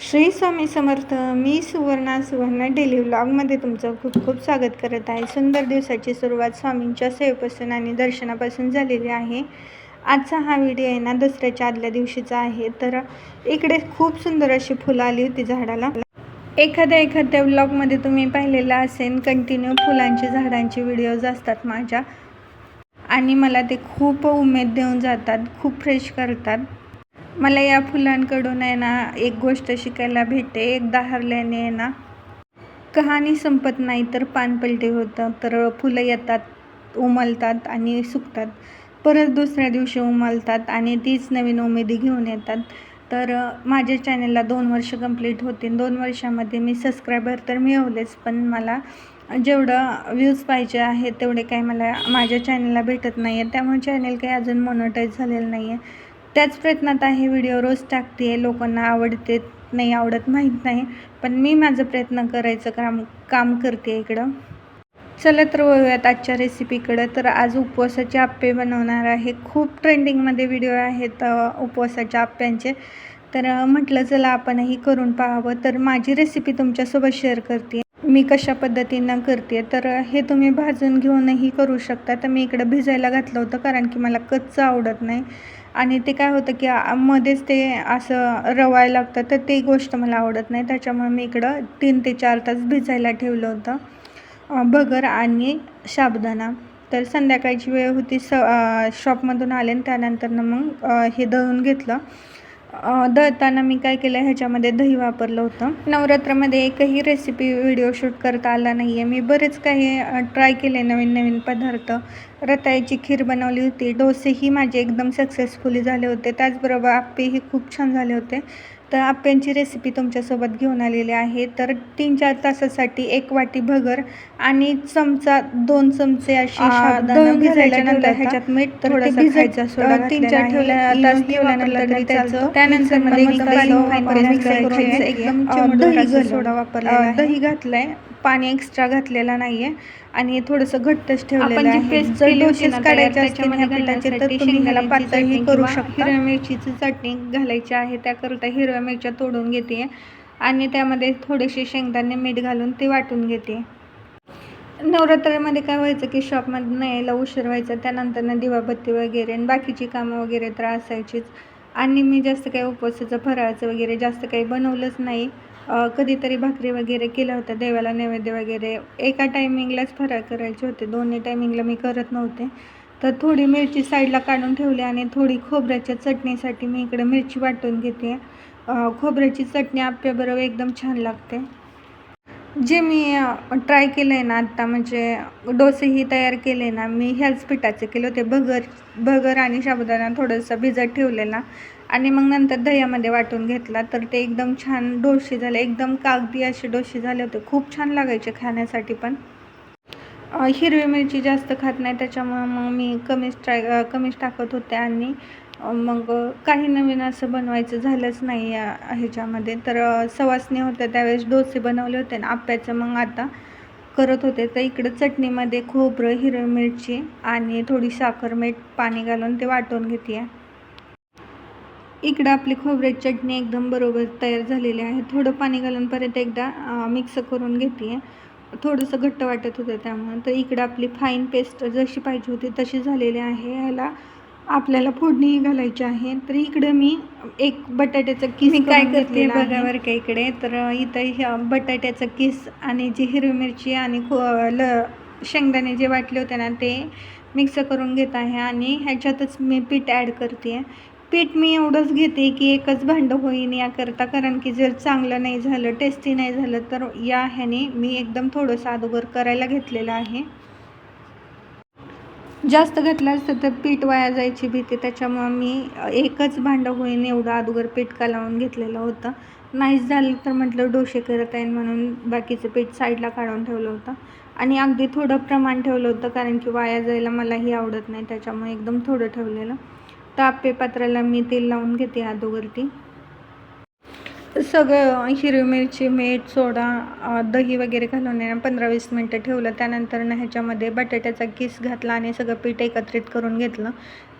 श्री स्वामी समर्थ मी सुवर्णा सुवर्णा डेली व्लॉगमध्ये तुमचं खूप खूप स्वागत करत आहे. सुंदर दिवसाची सुरुवात स्वामींच्या सेवेपासून आणि दर्शनापासून झालेली आहे. आजचा हा व्हिडिओ आहे ना दसऱ्याच्या आदल्या दिवशीचा आहे. तर इकडे खूप सुंदर अशी फुलं आली होती झाडाला. एखाद्या एखाद्या व्लॉगमध्ये तुम्ही पाहिलेलं असेल कंटिन्यू फुलांची झाडांची व्हिडिओज असतात माझ्या. आणि मला ते खूप उमेद देऊन जातात खूप फ्रेश करतात. मला या फुलांकडून आहे ना एक गोष्ट शिकायला भेटते. एकदा हरल्याने आहे ना कहाणी संपत नाही तर पानपलटे होतं. तर फुलं येतात उमलतात आणि सुकतात. परत दुसऱ्या दिवशी उमलतात आणि तीच नवीन उमेदी घेऊन येतात. तर माझ्या चॅनलला दोन वर्ष कंप्लीट होते. दोन वर्षामध्ये मी सबस्क्रायबर तर मिळवलेच पण मला जेवढं व्ह्यूज पाहिजे आहे तेवढे काही मला माझ्या चॅनलला भेटत नाही आहे त्यामुळे चॅनल काही अजून मोनोटाईज झालेलं नाही आहे त्याच प्रयत्नात आहे. व्हिडिओ रोज टाकते आहे लोकांना आवडते नाही आवडत माहीत नाही. पण मी माझं प्रयत्न करायचं काम काम करते इकडं. चला तर वळूयात आजच्या रेसिपीकडं. तर आज उपवासाचे आप्पे बनवणार आहे. खूप ट्रेंडिंगमध्ये व्हिडिओ आहेत उपवासाच्या आप्प्यांचे. तर म्हटलं चला आपणही करून पाहावं. तर माझी रेसिपी तुमच्यासोबत शेअर करते. मी कशा पद्धतीनं करते. तर हे तुम्ही भाजून घेऊनही करू शकता. तर मी इकडं भिजायला घातलं होतं कारण की मला कच्चं आवडत नाही. आणि ते काय होतं की मध्येच ते असं रवायला लागतं. तर ते गोष्ट मला आवडत नाही. त्याच्यामुळे मी इकडं तीन ते चार तास भिजायला ठेवलं होतं. भगर आणि साबुदाणा तर संध्याकाळची वेळ होती स शॉपमधून आले आणि त्यानंतरनं मग हे दळून घेतलं. दळताना मी काय केलं ह्याच्यामध्ये दही वापरलं होतं. नवरात्रामध्ये एकही रेसिपी व्हिडिओ शूट करता आला नाही आहे मी बरेच काही ट्राय केले नवीन नवीन पदार्थ. रताळ्याची खीर बनवली होती. डोसेही माझे एकदम सक्सेसफुली झाले होते. त्याचबरोबर आप्पेही खूप छान झाले होते. तर आप्यांची रेसिपी तुमच्यासोबत घेऊन आलेली आहे तर तीन चार तासासाठी एक वाटी भगर आणि चमचा दोन चमचे अशी ह्याच्यात मीठ तर थोडंसं खायचा सोडा तीन चार. ठेवल्या- तास ठेवल्यानंतर वापरलं त्याचं-. त्यानंतर मग एकदम दही. सोडा आहे. दही घातलंय पाणी एक्स्ट्रा घातलेलं नाहीये आणि थोडंसं घट्टच ठेवलेलं आहे. जर डोसेस ना काढायचे असतील ह्या पिठाचे तर तुम्ही ह्याला पातळही करू शकता. हिरव्या मिरचीची चटणी घालायची आहे. त्याकरता हिरव्या मिरच्या तोडून घेते. आणि त्यामध्ये थोडेसे शेंगदाणे मीठ घालून ते वाटून घेते. नवरात्रामध्ये काय व्हायचं की शॉपमधून यायला उशीर व्हायचा. त्यानंतर दिवाबत्ती वगैरे आणि बाकीची कामं वगैरे तर असायचीच. आणि मी जास्त काही उपवासाचं फराळाचं वगैरे जास्त काही बनवलंच नाही. कधीतरी भाकरी वगैरे केल्या होत्या देवाला नैवेद्य वगैरे. एका टायमिंगलाच फराळ करायचे होते. दोन्ही टायमिंगला मी करत नव्हते. तर थोडी मिरची साईडला काढून ठेवली आणि थोडी खोबऱ्याच्या चटणीसाठी मी इकडे मिरची वाटून घेते. खोबऱ्याची चटणी आप्याबरोबर एकदम छान लागते. जे मी ट्राय केलं आहे ना आत्ता म्हणजे डोसेही तयार केले ना मी ह्याच पिठाचे केले होते. भगर भगर आणि साबुदाणा थोडंसं भिजत ठेवलेला. आणि मग नंतर दह्यामध्ये वाटून घेतला तर ते एकदम छान डोसे झाले. एकदम कागदी असे डोसे झाले होते. खूप छान लागायचे खाण्यासाठी पण. हिरवी मिरची जास्त खात नाही त्याच्यामुळं मग मी कमीच ट्राय कमीच टाकत होते. आणि मग काही नवीन असं बनवायचं झालंच नाही या ह्याच्यामध्ये. तर सवासणी होत्या त्यावेळेस डोसे बनवले होते ना आप्याचं मग आता करत होते. तर इकडं चटणीमध्ये खोबरं हिरवी मिरची आणि थोडी साखर मीठ पाणी घालून ते वाटून घेते इकडं आपली खोबऱ्याची चटणी एकदम बरोबर तयार झालेली आहे. थोडं पाणी घालून परत एकदा मिक्स करून घेते थोडंसं घट्ट वाटत होतं त्यामुळं. तर इकडं आपली फाईन पेस्ट जशी पाहिजे होती तशी झालेली आहे. ह्याला आपल्याला फोडणी घालायची आहे. तर इकडं मी एक बटाट्याचं किस मी काय करते घेतलेलं आहे. बघा बघा बरं का इकडे? तर इथं ह्या बटाट्याचं किस आणि जी हिरवी मिरची आणि खो ल शेंगदाणे जे वाटले होते ना ते मिक्स करून घेत आहे. आणि ह्याच्यातच मी पीठ ॲड करते पीठ मी एवढंच घेते की एकच भांडं होईन याकरता कारण की जर चांगलं नाही झालं टेस्टी नाही झालं तर या ह्याने मी एकदम थोडंसं अगोदर करायला घेतलेलं आहे. जास्त घातलं असतं तर पीठ वाया जायची भीती त्याच्यामुळं मी एकच भांडं होईन एवढं अगोदर पीठ कालवून घेतलेलं होतं. नाहीच झालं तर म्हटलं डोसे करत आहे म्हणून बाकीचं पीठ साईडला काढून ठेवलं होतं. आणि अगदी थोडं प्रमाण ठेवलं होतं कारण की वाया जायला मलाही आवडत नाही त्याच्यामुळे एकदम थोडं ठेवलेलं. तर आप्पे पात्राला मी तेल लावून घेते अगोदरती सगळं हिरवी मिरची मीठ सोडा दही वगैरे घालून पंधरा वीस मिनटं ठेवलं. त्यानंतर ना ह्याच्यामध्ये बटाट्याचा किस घातला आणि सगळं पीठ एकत्रित करून घेतलं.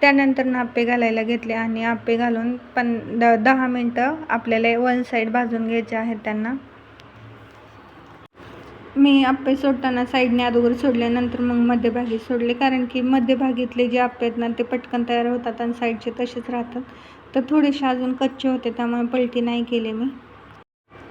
त्यानंतर ना आप्पे घालायला घेतले आणि आप्पे घालून पण द दहा मिनटं आपल्याला वन साईड भाजून घ्यायचे आहेत त्यांना. मी आप्पे सोडताना साईडने अगोदर सोडले नंतर मग मध्यभागी सोडले. कारण की मध्यभागीतले जे आप्पे आहेत ना ते पटकन तयार होतात आणि साईडचे तसेच राहतात. तर थोडेसे अजून कच्चे होते त्यामुळे पलटी नाही केले मी.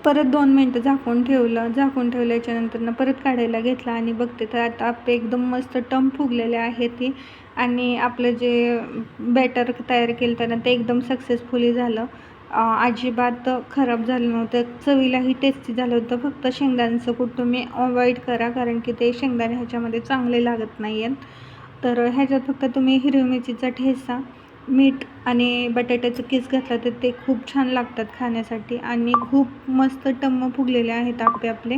परत दोन मिनटं झाकून ठेवलं. झाकून ठेवल्याच्यानंतर परत काढायला घेतला आणि बघते तर आता आप्पे एकदम मस्त टम फुगलेले आहेत ती. आणि आपलं जे बॅटर तयार केलं तर ते एकदम सक्सेसफुली झालं. अजिबात खराब झालं नव्हतं. चवीलाही टेस्टी झालं होतं. फक्त शेंगदाण्याचं कूट तुम्ही अवॉइड करा कारण की ते शेंगदाणे ह्याच्यामध्ये चांगले लागत नाही आहेत तर ह्याच्यात फक्त तुम्ही हिरवी मिरचीचा ठेसा मीठ आणि बटाट्याचं किस घातलं तर ते खूप छान लागतात खाण्यासाठी आणि खूप मस्त टम्म फुगलेले आहेत आपे आपले.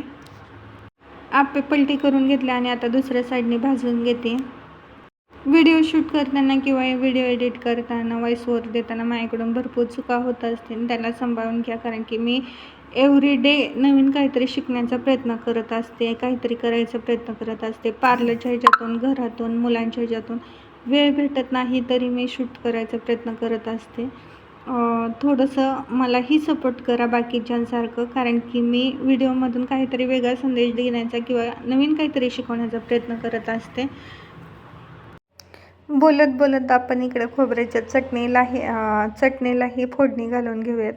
आपे पलटी करून घेतले आणि आता दुसऱ्या साईडने भाजून घेते. व्हिडिओ शूट करताना किंवा व्हिडिओ एडिट करताना वॉईसवर ओवर देताना माझ्याकडून भरपूर चुका होत असतील. त्याला सांभाळून घ्या कारण की मी एव्हरी डे नवीन काहीतरी शिकण्याचा प्रयत्न करत असते काहीतरी करायचा प्रयत्न करत असते. पार्लरच्या ह्याच्यातून घरातून मुलांच्या ह्याच्यातून वेळ भेटत नाही तरी मी शूट करायचा प्रयत्न करत असते. थोडंसं मलाही सपोर्ट करा बाकीच्यांसारखं कारण की मी व्हिडिओमधून काहीतरी वेगळा संदेश देण्याचा किंवा नवीन काहीतरी शिकवण्याचा प्रयत्न करत असते. बोलत बोलत आपण इकडे खोबऱ्याच्या चटणीलाही चटणीलाही फोडणी घालून घेऊयात.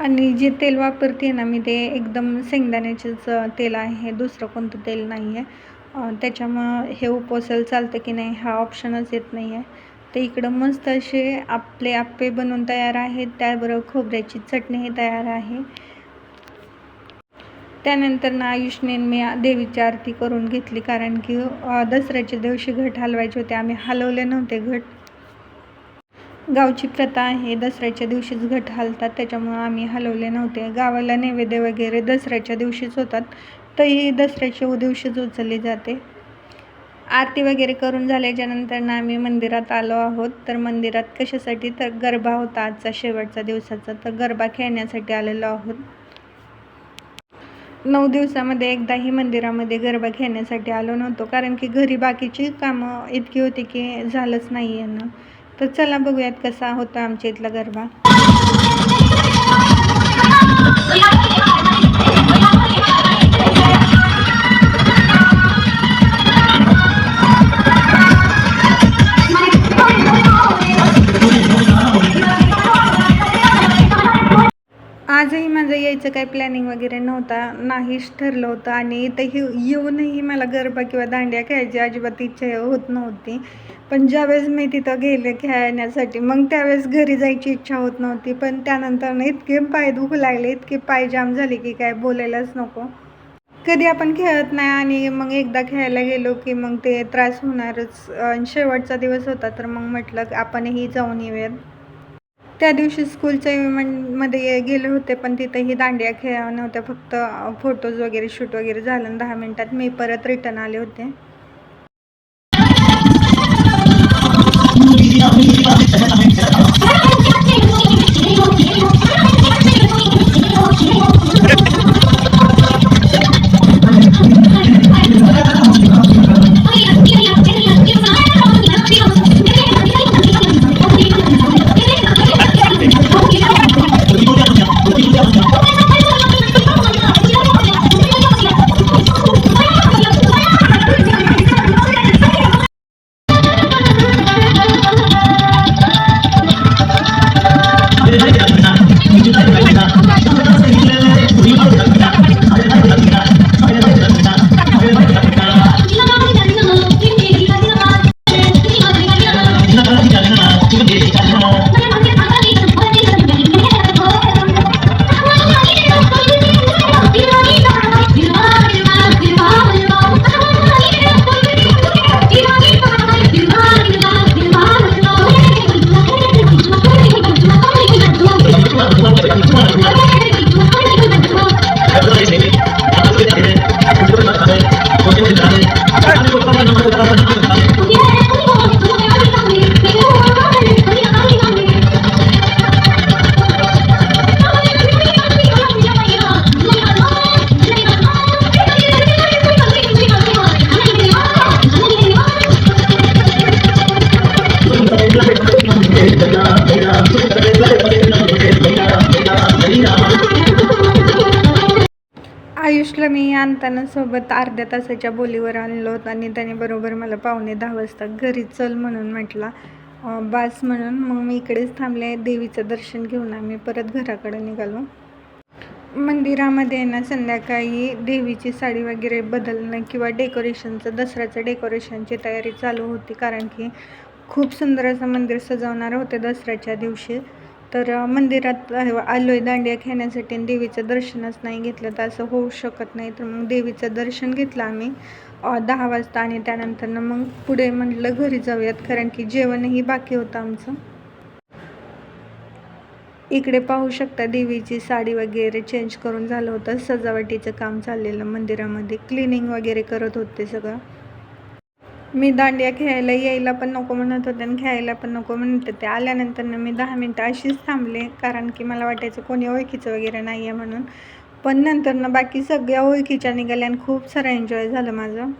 आणि जे तेल वापरते ना मी ते एकदम शेंगदाण्याचेच तेल आहे दुसरं कोणतं तेल नाही आहे त्याच्यामुळं हे उपवासाला चालतं की नाही हा ऑप्शनच येत नाही आहे तर इकडं मस्त असे आपले आप्पे बनवून तयार आहेत त्याबरोबर खोबऱ्याची चटणीही तयार आहे. त्यानंतर ना आयुषने मी देवीची आरती करून घेतली कारण की दसऱ्याच्या दिवशी घट हलवायचे होते. आम्ही हलवले नव्हते घट. गावची प्रथा आहे दसऱ्याच्या दिवशीच घट हलतात त्याच्यामुळं आम्ही हलवले नव्हते. गावाला नैवेद्य वगैरे दसऱ्याच्या दिवशीच होतात तरी दसऱ्याच्या दिवशीच उचलली जाते. आरती वगैरे करून झाल्याच्यानंतर ना आम्ही मंदिरात आलो आहोत. तर मंदिरात कशासाठी? तर गरबा होता आजचा शेवटचा दिवसाचा. तर गरबा खेळण्यासाठी आलेलो आहोत. नऊ दिवसामध्ये एकदाही मंदिरामध्ये गरबा घेण्यासाठी आलो नव्हतो कारण की घरी बाकीची कामं इतकी होती की झालंच नाही यांना. तर चला बघूयात कसा होता आमच्या इथला गरबा. आजही माझं यायचं काही प्लॅनिंग वगैरे नव्हता. नाहीच ठरलं होतं आणि इथंही येऊनही मला गरबा किंवा दांड्या खेळायची अजिबात इच्छा होत नव्हती. पण ज्यावेळेस मी तिथं गेले खेळण्यासाठी मग त्यावेळेस घरी जायची इच्छा होत नव्हती. पण त्यानंतर इतके पाय दुखू लागले इतके पाय जाम झाले की काय बोलायलाच नको. कधी आपण खेळत नाही आणि मग एकदा खेळायला गेलो की मग ते त्रास होणारच. शेवटचा दिवस होता तर मग म्हटलं आपणही जाऊन येऊयात. त्या दिवशी स्कूलच्या इव्हेंटमध्ये गेले होते पण तिथेही दांडिया खेळा नव्हत्या. फक्त फोटोज वगैरे शूट वगैरे झालं. आणि दहा मिनटात मी परत रिटर्न आले होते. आयुषला मी आणताना सोबत अर्ध्या तासाच्या बोलीवर आणलो होतं आणि त्याने बरोबर मला पावणे दहा वाजता घरी चल म्हणून म्हटला. बास म्हणून. मग मी इकडेच थांबले. देवीचं दर्शन घेऊन आम्ही परत घराकडे निघालो. मंदिरामध्ये ना संध्याकाळी देवीची साडी वगैरे बदलणं किंवा डेकोरेशनचं दसऱ्याचं डेकोरेशनची तयारी चालू होती. कारण की खूप सुंदर असं मंदिर सजवणार होते दसऱ्याच्या दिवशी. तर मंदिरात आलो आहे दांडिया खेळण्यासाठी आणि देवीचं दर्शनच नाही घेतलं तर असं होऊ शकत नाही. तर मग देवीचं दर्शन घेतलं आम्ही दहा वाजता आणि त्यानंतर मग पुढे म्हटलं घरी जाऊयात कारण की जेवणही बाकी होतं आमचं. इकडे पाहू शकता देवीची साडी वगैरे चेंज करून झालं होतं सजावटीचं काम चाललेलं मंदिरामध्ये क्लिनिंग वगैरे करत होते सगळं. मी दांडिया खेळायला यायला पण नको म्हणत होते आणि खेळायला पण नको म्हणत होते. आल्यानंतर मी दहा मिनटं अशीच थांबले कारण की मला वाटायचं कोणी ओळखीचं वगैरे नाही आहे म्हणून. पण नंतर ना बाकी सगळ्या ओळखीच्या निघाल्या आणि खूप सारं एन्जॉय झालं माझं.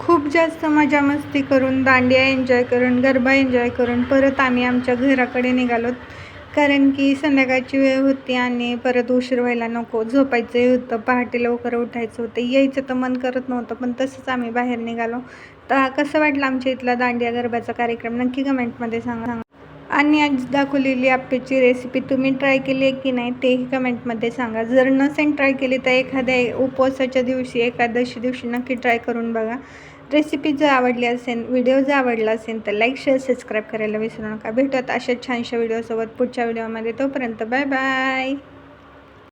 खूप जास्त मजा मस्ती करून दांडिया एन्जॉय करून गरबा एन्जॉय करून परत आम्ही आमच्या घराकडे निघालो. कारण की संध्याकाळची वेळ होती आणि परत उशीर व्हायला नको. झोपायचंही होतं पहाटे लवकर उठायचं होतं. यायचं तर मन करत नव्हतं पण तसंच आम्ही बाहेर निघालो. तर कसं वाटलं आमच्या इथला दांडिया गरबाचा कार्यक्रम? नक्की कमेंटमध्ये सांगा. आणि आज दाखवलेली आप्याची रेसिपी तुम्ही ट्राय केली आहे की नाही तेही कमेंटमध्ये सांगा. जर नसेल ट्राय केली तर एखाद्या उपवासाच्या दिवशी एकादशी दिवशी नक्की ट्राय करून बघा. रेसिपी जर आवडली असेल व्हिडिओ जर आवडला असेल तर लाईक शेअर सबस्क्राईब करायला विसरू नका. भेटत अशा छानशा व्हिडिओसोबत पुढच्या व्हिडिओमध्ये. तोपर्यंत बाय बाय.